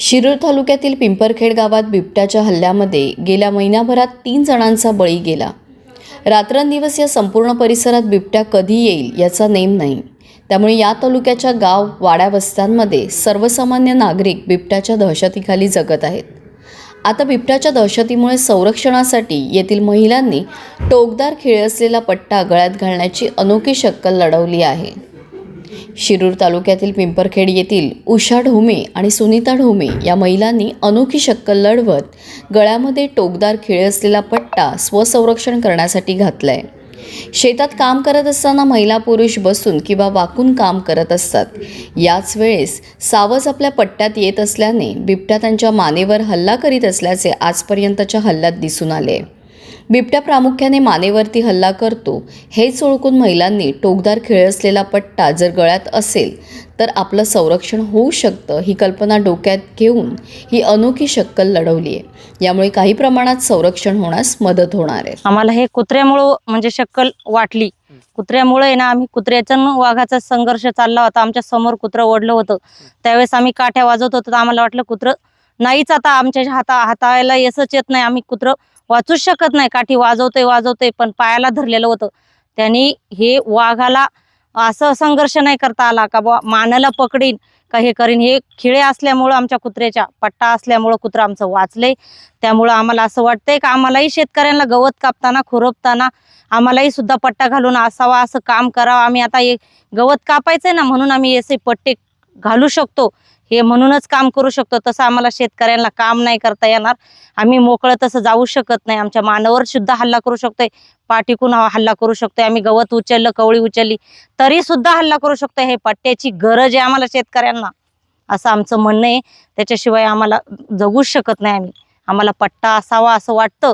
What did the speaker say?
शिरूर तालुक्यातील पिंपरखेड गावात बिबट्याच्या हल्ल्यामध्ये गेल्या महिन्याभरात तीन जणांचा बळी गेला. रात्रंदिवस या संपूर्ण परिसरात बिबट्या कधी येईल याचा नेम नाही. त्यामुळे या तालुक्याच्या गाव वाड्या वस्त्यांमध्ये सर्वसामान्य नागरिक बिबट्याच्या दहशतीखाली जगत आहेत. आता बिबट्याच्या दहशतीमुळे संरक्षणासाठी येथील महिलांनी टोकदार खिळ असलेला पट्टा गळ्यात घालण्याची अनोखी शक्कल लढवली आहे. शिरूर तालुक्यातील पिंपरखेड येथील उषा ढोमे आणि सुनीता ढोमे या महिलांनी अनोखी शक्कल लढवत गळ्यामध्ये टोकदार खिळे असलेला पट्टा स्वसंरक्षण करण्यासाठी घातलाय. शेतात काम करत असताना महिला पुरुष बसून किंवा वाकून काम करत असतात. याच वेळेस सावज आपल्या पट्ट्यात येत असल्याने बिबट्या त्यांच्या मानेवर हल्ला करीत असल्याचे आजपर्यंतच्या हल्ल्यात दिसून आले. बिबट्या प्रामुख्याने मानेवरती हल्ला करतो. हेच ओळखून महिलांनी टोकदार खेळ असलेला पट्टा जर गळ्यात असेल तर आपलं संरक्षण होऊ शकतं ही कल्पना डोक्यात घेऊन ही अनोखी शक्कल लढवली आहे यामुळे काही प्रमाणात संरक्षण होण्यास मदत होणार आहे. आम्हाला हे कुत्र्यामुळं म्हणजे शक्कल वाटली. कुत्र्यामुळे ना आम्ही कुत्र्याचा वाघाचा संघर्ष चालला होता. आमच्यासमोर कुत्रं ओढलं होतं. त्यावेळेस आम्ही काठ्या वाजवत होतो. तर आम्हाला वाटलं कुत्रं नाहीच आता आमच्या हाता हाताळायला यसच येत नाही. आम्ही कुत्रं वाचूच शकत नाही. काठी वाजवतोय वाजवतोय पण पायाला धरलेलं होतं. त्यांनी हे वाघाला असं संघर्ष नाही करता आला का बुवा? मानाला पकडीन का हे करीन? हे खिळे असल्यामुळं आमच्या कुत्र्याच्या पट्टा असल्यामुळं कुत्रं आमचं वाचले त्यामुळं आम्हाला असं वाटतंय का आम्हालाही शेतकऱ्यांना गवत कापताना खुरपताना आम्हालाही सुद्धा पट्टा घालून असावा असं काम करावं. आम्ही आता हे गवत कापायचंय ना म्हणून आम्ही असे पट्टे घालू शकतो. हे म्हणूनच काम करू शकतो. तसं आम्हाला शेतकऱ्यांना काम नाही करता येणार. आम्ही मोकळं तसं जाऊ शकत नाही. आमच्या मानावर सुद्धा हल्ला करू शकतोय. पाठीकून हल्ला करू शकतोय. आम्ही गवत उचललं कवळी उचलली तरी सुद्धा हल्ला करू शकतोय. हे पट्ट्याची गरज आहे आम्हाला शेतकऱ्यांना. असं आमचं म्हणणं आहे. त्याच्याशिवाय आम्हाला जगूच शकत नाही आम्ही. आम्हाला पट्टा असावा असं वाटतं.